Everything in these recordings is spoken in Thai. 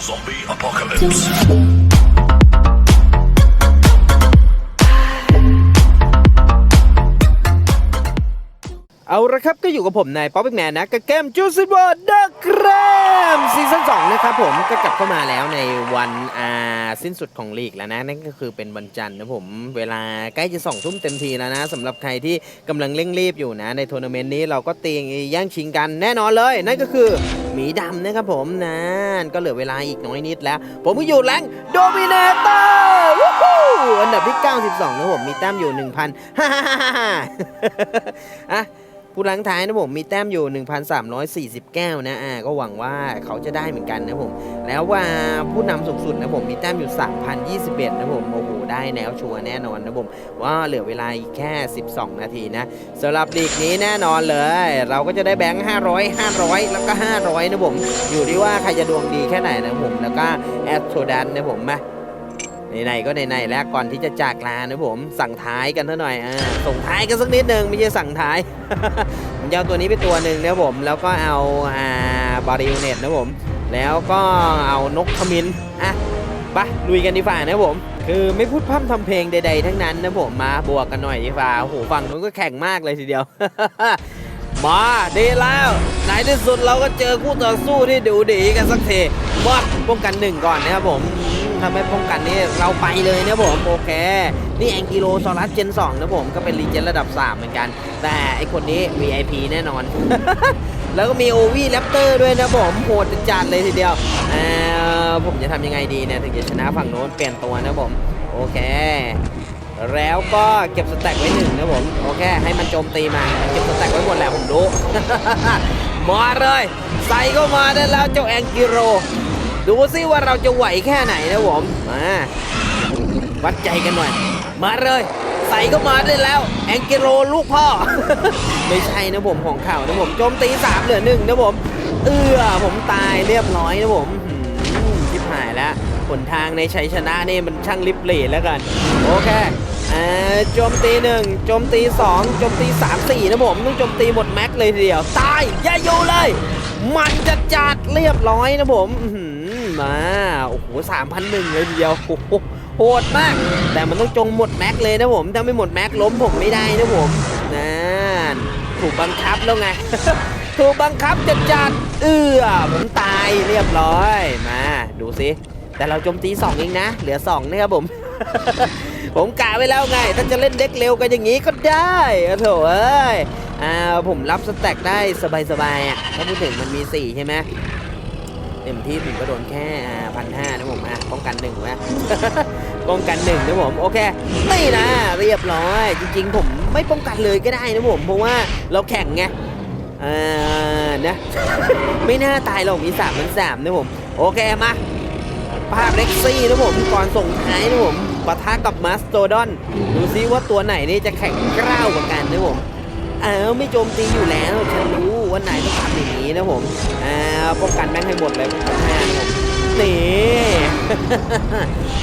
Zombie apocalypse. เอาละครับก็อยู่กับผมนายป๊อปปี้แมนนะกับเกมจูซิบอร์ดเกรมซีซั่น2นะครับผมก็กลับเข้ามาแล้วในวันอ่าสิ้นสุดของลีกแล้วนะ นั่นก็คือเป็นวันจันทร์นะผมเวลาใกล้จะสองทุ่มเต็มทีแล้วนะสำหรับใครที่กำลังเร่งรีบอยู่นะ ในทัวร์นาเมนต์นี้เราก็เตียงแย่งชิงกันแน่นอนเลย นั่นก็คือหมีดำนะครับผมนั่นก็เหลือเวลาอีกน้อยนิดแล้ว ผมก็อยู่แรงโดมิเนเตอร์อันดับที่ 92นะผมมีแต้มอยู่1,000ฮ่าฮ่าฮ่าฮ่าอะ ผู้ลังท้ายนะผมมีแต้มอยู่ 1,340 แก้วนะอ่าก็หวังว่าเขาจะได้เหมือนกันนะผม แล้วว่าผู้นำสูงสุดนะผมมีแต้มอยู่ 3,021 นะผมโอ้โหได้แนวชัวร์แน่นอนนะผม ว่าเหลือเวลาอีกแค่ 12 นาทีนะสำหรับลีกนี้แน่นอนเลย เราก็จะได้แบงค์500 500 แล้วก็ 500 นะผม อยู่ที่ว่าใครจะดวงดีแค่ไหนนะผมแล้วก็แอดโซดันนะผมมา ไหนๆก็ไหนๆแล้วก่อนที่จะจากลานะผมสั่งท้ายกันเท่าหน่อยอ่าส่งท้ายกันสักนิดนึงไม่ใช่สั่งท้ายผมจะเอาตัวนี้ไปตัวหนึ่งนะผมแล้วก็เอาอ่าบาริโอเนตนะผม แล้วก็เอานกขมินอะไปลุยกันดีฝ่านะผมคือไม่พูดพร่ำทำเพลงใด ๆ ทั้งนั้นนะผมมาบวกกันหน่อยดีฝ่าโอ้โหฝั่งนู้นก็แข่งมากเลยทีเดียวมาดีแล้วในที่สุดเราก็เจอคู่ต่อสู้ที่ดูดีกันสักทีมาป้องกันหนึ่งก่อนนะครับผม อืมถ้าไม่ป้องกันนี่เราไปเลยนะผมโอเค นี่แองกิโลซอรัสเจน2นะผมก็เป็นรีเจนระดับ 3 เหมือนกัน แต่ไอคนนี้ VIP แน่นอน แล้วก็มีโอวีแรปเตอร์ด้วยนะผมโหดจัดเลยทีเดียวผมจะทำยังไงดีเนี่ย ถึงจะชนะฝั่งโน้นเปลี่ยนตัวนะผม โอเคแล้วก็เก็บสแต็กไว้หนึ่งนะผมโอเคให้มันโจมตีมาเก็บสแต็กไว้หมดแหละผมรู้มาเลย ใส่ก็มาได้แล้วเจ้าแองกิโร ดูซิว่าเราจะไหวแค่ไหนนะผม มา วัดใจกันหน่อย มาเลย ใส่ก็มาได้แล้ว แองเกโรลูกพ่อ ไม่ใช่นะผมของข่าวนะผมโจมตีสามเหลือหนึ่งนะผม เอื้อผมตายเรียบร้อยนะผมชิบหายแล้วหนทางในชัยชนะนี่มันช่างลิบหลีแล้วกัน โอเคอ่าโจมตีหนึ่งโจมตีสองโจมตีสามสี่นะผมต้องโจมตีหมดแม็กเลยทีเดียว ตาย อย่าอยู่เลย มันจะจัดเรียบร้อยนะผมอื มาโอ้โหสามพันหนึ่งเลยทีเดียวโอ้โหโหดมาก แต่มันต้องจงหมดแม็กเลยนะผมถ้าไม่หมดแม็กล้มผมไม่ได้นะผมนั่นถูกบังคับแล้วไงถูกบังคับจะจัดเอื้อผมตายเรียบร้อยมาดูสิแต่เราโจมตีสองเองนะ เหลือสองนะครับผม ผมกะไว้แล้วไง ถ้าจะเล่นเด็กเร็วกันอย่างนี้ก็ได้โถเอ้ยอ่าผมรับสแต็กได้สบายๆอะถ้าพูดถึงมันมี 4 ใช่ไหม เต็มที่ผมก็โดนแค่พันห้านะผมอะป้องกันหนึ่งนะป้องกันหนึ่งนะผมโอเคไม่นะเรียบร้อย จริงๆ ผมไม่ป้องกันเลยก็ได้นะผมเพราะว่าเราแข่งไงอ่านะไม่น่าตายหรอกมีสามมันสามนะผมโอเคมาภาพเล็กซี่นะผมก่อนส่งท้ายนะผมปะทะกับมาสโตดอน ดูซิว่าตัวไหนนี่จะแข็งกร้าวกว่ากันนะผม อ้าวไม่โจมตีอยู่แล้วฉันรู้ว่านายต้องทำอย่างนี้นะผมอ้าวป้องกันแม่งให้หมดเลยป้องกันห้านผมนี่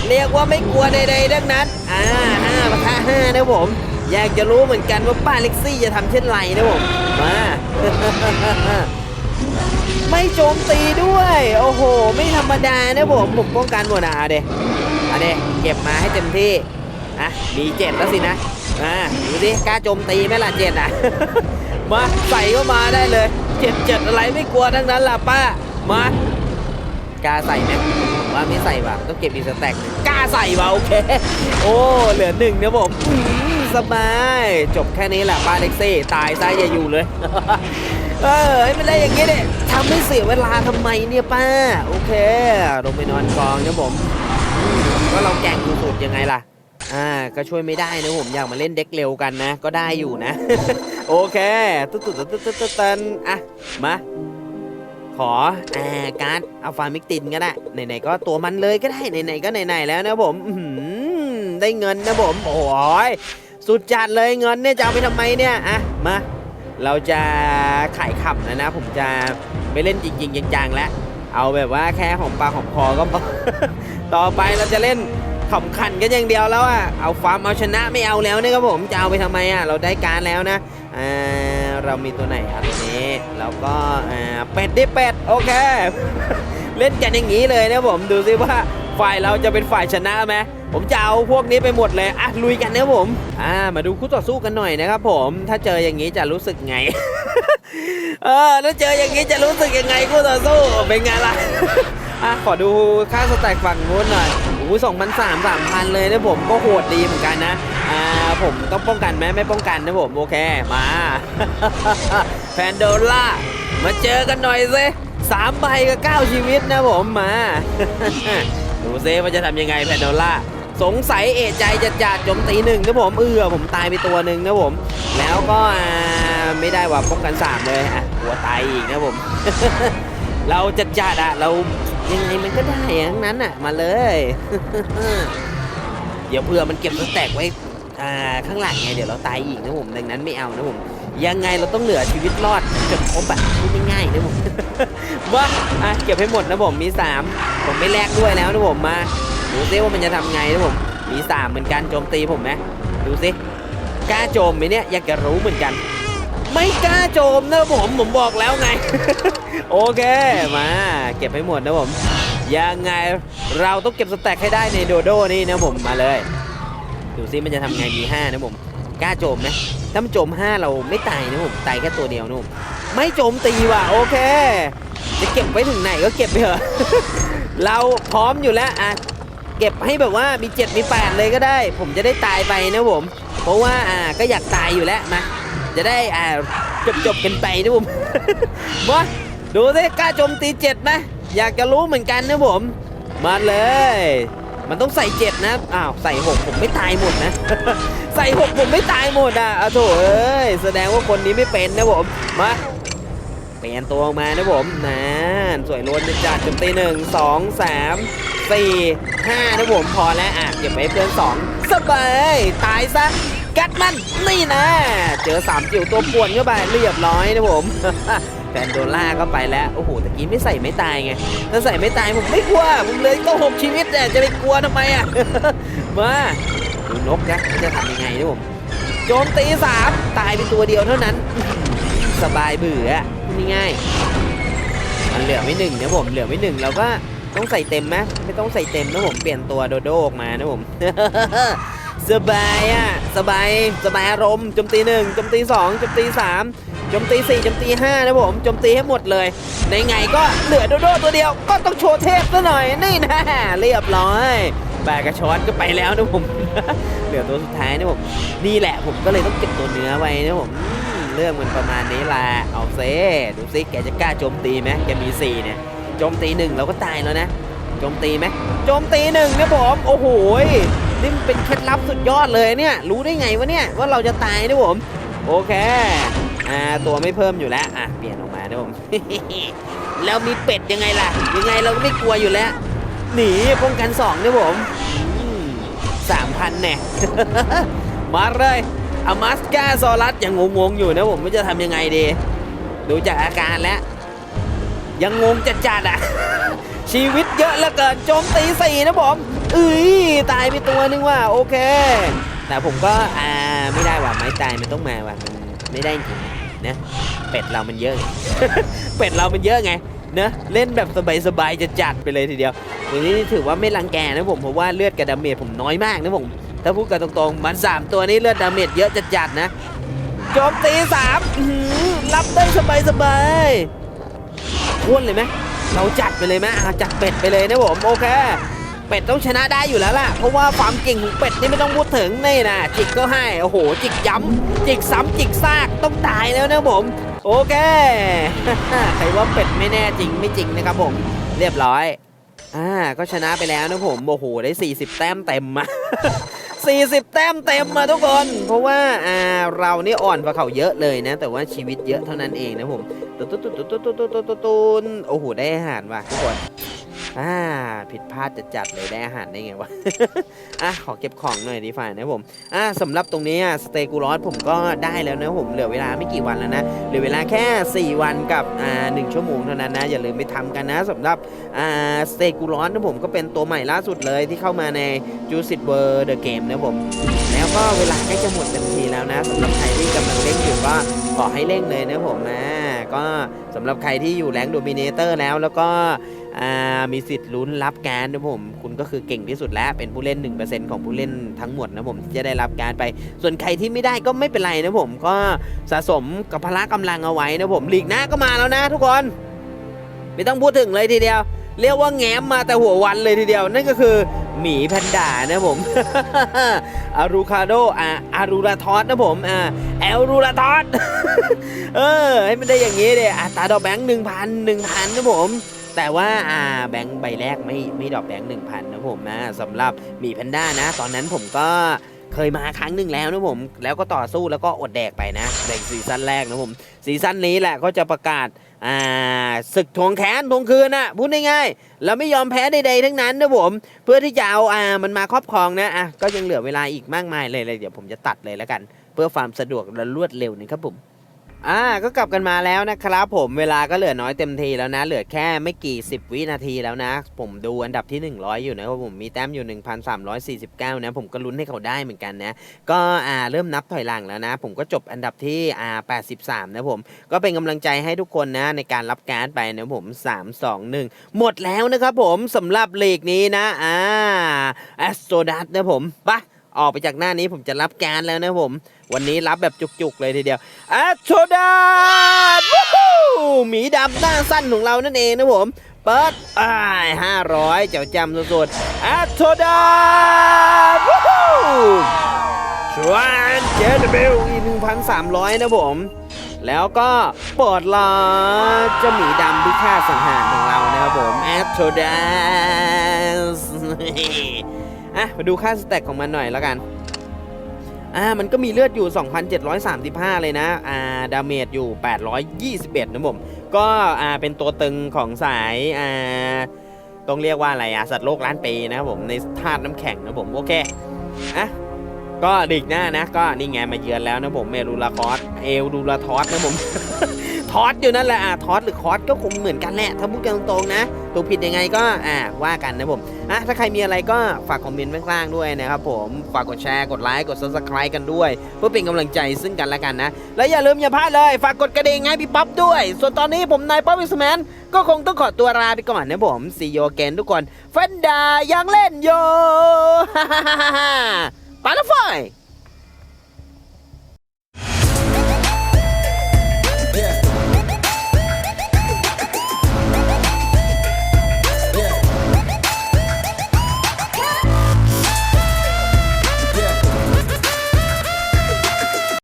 เรียกว่าไม่กลัวใดๆดังนั้นอ่าห้าปะทะห้านะผมอยากจะรู้เหมือนกันว่าป้าเล็กซี่จะทำเช่นไรนะผมมาไม่โจมตีด้วย โอ้โห ไม่ธรรมดานะผมผมป้องกันหมดอะเอาเดเอาเดเก็บมาให้เต็มที่อะมีเจ็ดแล้วสินะ อ่าดูสิกล้าโจมตีไหมล่ะเจ็ดอะ มาใส่ก็มาได้เลยเจ็ดเจ็ดอะไรไม่กลัวทั้งนั้นล่ะป้ามากล้าใส่ไหมว่าไม่ใส่ว่ะต้องเก็บอีกสแต็กกล้าใส่ว่ะโอเค โอ้เหลือหนึ่งนะผมสบายจบแค่นี้แหละป้าเล็กซี่ตายซะอย่าอยู่เลยเออให้มันได้อย่างงี้เนี่ยทำให้เสียเวลาทำไมเนี่ยป้า โอเคลงไปนอนกองนะผมอืมก็เราแกล้งสุดๆยังไงล่ะ อ่าก็ช่วยไม่ได้นะผมอยากมาเล่นเด็กเร็วกันนะ ก็ได้อยู่นะ โอเคตุ๊ดตุ๊ดตุ๊ดตุ๊ดตุ๊ดตุ๊ดตันอะมาขออ่าการ์ดอัลฟามิกตินก็ได้ไหนๆก็ตัวมันเลยก็ได้ไหนๆก็ไหนๆแล้วนะผมอืได้เงินนะผมโอ้ยสุดจัดเลยเงินเนี่ยจะเอาไปทำไมเนี่ยอะมาเราจะขายขับนะนะ ผมจะไม่เล่นจริงๆจังๆแล้วเอาแบบว่าแค่ของปากของคอก็พอต่อไปเราจะเล่น ขำขันกันอย่างเดียวแล้วอะเอาฟาร์มเอาชนะไม่เอาแล้วนะครับผมจะเอาไปทำไมอะเราได้การแล้วนะอ่าเรามีตัวไหนอะตัวนี้แล้วก็อ่าเป็ดดิเป็ดโอเค เล่นกันอย่างนี้เลยนะผมดูซิว่าฝ่ายเราจะเป็นฝ่ายชนะไหมผมจะเอาพวกนี้ไปหมดเลยอะลุยกันนะผมอ่ามาดูคู่ต่อสู้กันหน่อยนะครับผมถ้าเจออย่างนี้จะรู้สึกไงเออแล้วเจออย่างนี้จะรู้สึกยังไงคู่ต่อสู้เป็นไงล่ะอะขอดูค่าสแต็กฝั่งนู้นหน่อย สองพันสามสามพันเลยนะผมก็โหดดีเหมือนกันนะอ่าผมต้องป้องกันไหมไม่ป้องกันนะผมโอเคมาแพนโดล่ามาเจอกันหน่อยสิสามใบกับเก้าชีวิตนะผมมาดูซิว่าจะทำยังไงแพนโดล่าสงสัยเอะใจจะจัดจมตีหนึ่งนะผมเอือผมตายไปตัวหนึ่งนะผม แล้วก็อ่าไม่ได้ว่าป้องกันสามเลยอะกลัวตายอีกนะผม เราจะจัดอะเรา ยังไงมันก็ได้ทั้งนั้นอะ มาเลย เดี๋ยวเผื่อมันเก็บสแต็กไว้ข้างหลังไงเดี๋ยวเราตายอีกนะผมดังนั้นไม่เอานะผมยังไงเราต้องเหลือชีวิตรอดจนครบอะพูดง่ายๆนะผมว่าอะเก็บให้หมดนะผมมี 3 ผมไม่แลกด้วยแล้วนะผมมาดูซิว่ามันจะทำไงนะผมมี 3 เหมือนกันโจมตีผมนะดูซิกล้าโจมไหมเนี่ยอยากจะรู้เหมือนกัน ไม่กล้าโจมนะผมผมบอกแล้วไง โอเคมา เก็บให้หมดนะผมยังไงเราต้องเก็บสแต็กให้ได้ในโดโดนี่นะผมมาเลยดูซิมันจะทำไงมี5นะผมกล้าโจมไหมถ้ามันโจม 5 เราไม่ตายนะผมตายแค่ตัวเดียวนะผมไม่โจมตีว่ะโอเค จะเก็บไว้ถึงไหนก็เก็บไปเถอะเราพร้อมอยู่แล้วอะเก็บให้แบบว่ามี 7 มี 8 เลยก็ได้ ผมจะได้ตายไปนะผม เพราะว่าอ่าก็อยากตายอยู่แล้วมา จะได้อ่าจบจบๆกันไปนะผมมาดูสิกล้าโจมตีเจ็ดไหมอยากจะรู้เหมือนกันนะผม มาเลย มันต้องใส่เจ็ดนะอ้าวใส่หกผมไม่ตายหมดนะใส่หกผมไม่ตายหมดอะเอาโถเอ้ยแสดงว่าคนนี้ไม่เป็นนะผมมาเปลี่ยนตัวออกมานะผมนั่นสวยล้วนจัดโจมตีหนึ่งสองสามสี่ห้านะผมพอแล้วอะเก็บไว้เพื่อนสองสบายตายซะ กัดมันนี่นะ เจอสามจิ๋วตัวป่วนเข้าไปเรียบร้อยนะผมแฟนโดล่าก็ไปแล้ว โอ้โหตะกี้ไม่ใส่ไม่ตายไง ถ้าใส่ไม่ตายผมไม่กลัว ผมเลยก็หกชีวิตเนี่จะไปกลัวทำไมอะ มาดูนกนะจะทำยังไงนะผมโจมตีสามตายไปตัวเดียวเท่านั้น สบายเบื่อง่ายมันเหลือไม่หนึ่งนะผมเหลือไม่หนึ่งเราก็ต้องใส่เต็มไหมไม่ต้องใส่เต็มนะผมเปลี่ยนตัวโดโดออกมานะผม สบายอะสบายสบายอารมณ์โจมตีหนึ่งโจมตีสองโจมตีสามโจมตีสี่โจมตีห้านะผมโจมตีให้หมดเลย ในไงก็เหลือโดโดตัวเดียวก็ต้องโชว์เทพซะหน่อยนี่นะเรียบร้อยแบกกระชอนก็ไปแล้วนะผมเหลือตัวสุดท้ายนะผมนี่แหละผมก็เลยต้องเก็บตัวเนื้อไว้นะผมเรื่องมันประมาณนี้แหละเอาเซดูซิแกจะกล้าโจมตีไหมแกมีสี่เนี่ยโจมตีหนึ่งเราก็ตายแล้วนะโจมตีไหมโจมตีหนึ่งนะผมโอ้โห นี่มันเป็นเคล็ดลับสุดยอดเลยเนี่ย รู้ได้ไงวะเนี่ย ว่าเราจะตายนะผม โอเค อ่า ตัวไม่เพิ่มอยู่แล้ว อะ เปลี่ยนออกมานะผม แล้วมีเป็ดยังไงล่ะ ยังไงเราก็ไม่กลัวอยู่แล้ว หนีป้องกันสองนะผมสามพันแน่มาเลยอามัสกาซอรัสยังงงๆอยู่นะผมว่าจะทำยังไงดี ดูจากอาการแล้ว ยังงงจัดจัดๆอะ ชีวิตเยอะเหลือเกินโจมตีสี่นะผมเอ้ยตายไปตัวนึงว่ะโอเค แต่ผมก็อ่าไม่ได้ว่ะไม้ตายมันต้องมาว่ะมันไม่ได้จริงนะเป็ดเรามันเยอะไงเป็ดเรามันเยอะไงเนะเล่นแบบสบายๆจะจัดไปเลยทีเดียวอย่างนี้ถือว่าไม่รังแกนะผมเพราะว่าเลือดกับดาเมจผมน้อยมากนะผมถ้าพูดกันตรงๆมันสามตัวนี้เลือดดาเมจเยอะจะจัดๆนะโจมตีสามรับได้สบายๆพ้วนเลยไหม เราจัดไปเลยไหมอะจัดเป็ดไปเลยนะผมโอเคเป็ดต้องชนะได้อยู่แล้วล่ะ เพราะว่าความเก่งของเป็ดนี่ไม่ต้องพูดถึงนี่นะจิกก็ให้ โอ้โห จิกย้ำจิกซ้ำจิกซากต้องตายแล้วนะผม โอเค ใครว่าเป็ดไม่แน่จริงไม่จริงนะครับผม เรียบร้อย อ่า ก็ชนะไปแล้วนะผม โอ้โห ได้ 40 แต้มเต็มมา 40 แต้มเต็มมาทุกคน เพราะว่าอ่าเรานี่อ่อนกว่าเขาเยอะเลยนะ แต่ว่าชีวิตเยอะเท่านั้นเองนะผมตุนตุนตุนตุนตุนตุนโอ้โหได้อาหารว่ะทุกคน อ่าผิดพลาดจะจัดเลยได้อาหารได้ไงวะ อะขอเก็บของหน่อยดีฝ่ายนะผมอ่าสำหรับตรงนี้สเตกูลอสผมก็ได้แล้วนะผมเหลือเวลาไม่กี่วันแล้วนะเหลือเวลาแค่ 4 วันกับอ่าหชั่วโมงเท่านั้นนะอย่าลืมไปทำกันนะสำหรับอ่าสเตกูลอสนะผมก็เป็นตัวใหม่ล่าสุดเลยที่เข้ามาใน j u i c e World The Game นะผมแล้วก็เวลาใกล้จะหมดเต็มทีแล้วนะสำหรับใครที่กำลังเล่นอยู่ก็ขอให้เล่นเลยนะผมนะก็สำหรับใครที่อยู่แรงโดมิเนเตอร์แล้วแล้วก็ อ่ามีสิทธิ์ลุ้นรับการดนะผม คุณก็คือเก่งที่สุดแล้ว เป็นผู้เล่น 1%ของผู้เล่นทั้งหมดนะผมที่จะได้รับการดไป ส่วนใครที่ไม่ได้ก็ไม่เป็นไรนะผม ก็สะสมกับพละกำลังเอาไว้นะผมลีกหน้าก็มาแล้วนะ ทุกคน ไม่ต้องพูดถึงเลยทีเดียว เรียกว่าแง้มมาแต่หัววันเลยทีเดียว นั่นก็คือหมีแพนด้านะผม อารูคาโดอ่าอารูราทอสนะผมอ่าแอลรูราทอสเออ ให้มันได้อย่างนี้เลยอัตราดอกแบงค์หนึ่งพันหนึ่งพันนะผม แต่ว่าอ่าแบงค์ใบแรกไม่ไม่ดอกแบงค์หนึ่งพันนะผมนะสำหรับมีแพนด้านะ ตอนนั้นผมก็เคยมาครั้งหนึ่งแล้วนะผม แล้วก็ต่อสู้แล้วก็อดแดกไปนะในซีซั่นแรกนะผมซีซั่นนี้แหละก็จะประกาศอ่าศึกทวงแค้นทวงคืนนะพูดง่ายๆแล้วไม่ยอมแพ้ใดๆทั้งนั้นนะผม เพื่อที่จะเอาอ่ามันมาครอบครองนะอะก็ยังเหลือเวลาอีกมากมายเลยเลยเดี๋ยวผมจะตัดเลยแล้วกัน เพื่อความสะดวกและรวดเร็วนะครับผม อ่าก็กลับกันมาแล้วนะครับผมเวลาก็เหลือน้อยเต็มทีแล้วนะ เหลือแค่ไม่กี่ 10 วินาทีแล้วนะ ผมดูอันดับที่ 100 อยู่นะครับผมมีแต้มอยู่ 1,349 นะ ผมก็ลุ้นให้เขาได้เหมือนกันนะ ก็อ่าเริ่มนับถอยหลังแล้วนะ ผมก็จบอันดับที่อ่า83 นะผม ก็เป็นกำลังใจให้ทุกคนนะในการรับการ์ดไปนะผม 3 2 1 หมดแล้วนะครับผมสำหรับลีกนี้นะอ่าแอสโตดัสนะผมไปะออกไปจากหน้านี้ผมจะรับการดแล้วนะผม วันนี้รับแบบจุกๆเลยทีเดียวแอสโตดัสวู้ฮู้หมีดำหน้าสั้นของเรานั่นเองนะผมเปิดอ่าห้าร้อยเจ้าจำสุดๆแอสโตดัสวู้ฮู้ชวนเจเดเบลอีกหนึ่งพันสามร้อยนะผม แล้วก็ปลดล็อเจ้าหมีดำที่ฆ่าสังหารของเรานะครับผมแอตโทดัสอะมาดูค่าสแต็กของมันหน่อยแล้วกัน อ่ามันก็มีเลือดอยู่ 2,735 เลยนะอ่าดาเมจอยู่ 821 นะผมก็อ่าเป็นตัวตึงของสายอ่าต้องเรียกว่าอะไรอะสัตว์โลกล้านปีนะครับผมในธาตุน้ำแข็งนะผมโอเคอะก็ดิกหน้านะ ก็นี่ไงมาเยือนแล้วนะผมเมรูลาคอสเอลดูลาทอสนะผม อสอยู่นั่นแหละอะทอสหรือคอสก็คงเหมือนกันแหละถ้าพูดกันตรงๆนะถูกผิดยังไงก็อ่าว่ากันนะผมอะถ้าใครมีอะไรก็ฝากคอมเมนต์ไว้ข้างล่างด้วยนะครับผมฝากกดแชร์กดไลค์กด subscribe กันด้วย เพื่อเป็นกำลังใจซึ่งกันและกันนะ และอย่าลืมอย่าพลาดเลย ฝากกดกระดิ่งให้พี่ป๊อปด้วย ส่วนตอนนี้ผมนายป๊อปวิสแมนก็คงต้องขอตัวลาไปก่อนนะผมซีโยเกนทุกคนเฟนดายังเล่นโยฮ่าฮ่าฮ่าฮ่าไปแล้วไฟ